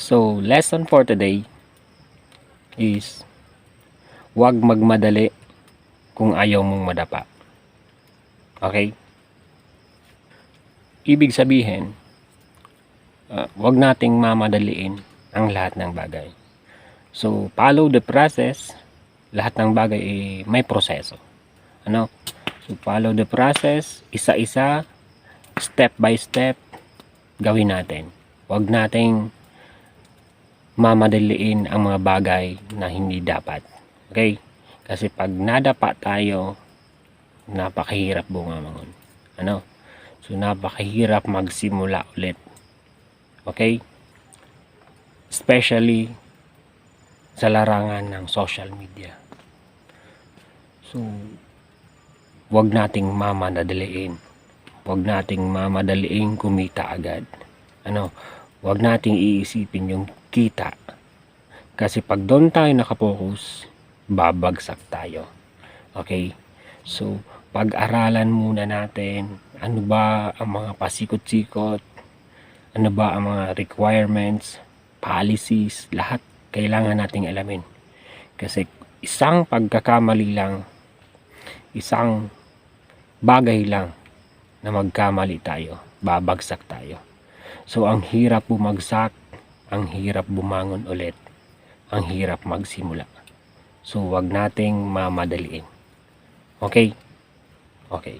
So, lesson for today is huwag magmadali kung ayaw mong madapa. Okay? Ibig sabihin, uh, huwag nating mamadaliin ang lahat ng bagay. So, follow the process. Lahat ng bagay ay may proseso. Ano? So, follow the process. Isa-isa, step by step, gawin natin. Huwag nating mamadaliin ang mga bagay na hindi dapat. Okay? Kasi pag nadapa tayo, napakahirap bumangon. Ano? So, napakahirap magsimula ulit. Okay? Especially sa larangan ng social media. So, wag nating mamadaliin. Wag nating mamadaliin kumita agad. Ano? Wag nating iisipin yung kita. Kasi pag doon tayo nakapokus, babagsak tayo. Okay? So, pag-aralan muna natin ano ba ang mga pasikot-sikot, ano ba ang mga requirements, policies, lahat kailangan nating alamin. Kasi isang pagkakamali lang, isang bagay lang na magkamali tayo, babagsak tayo. So ang hirap bumagsak, ang hirap bumangon ulit, ang hirap magsimula. So wag nating mamadaliin. Okay? Okay.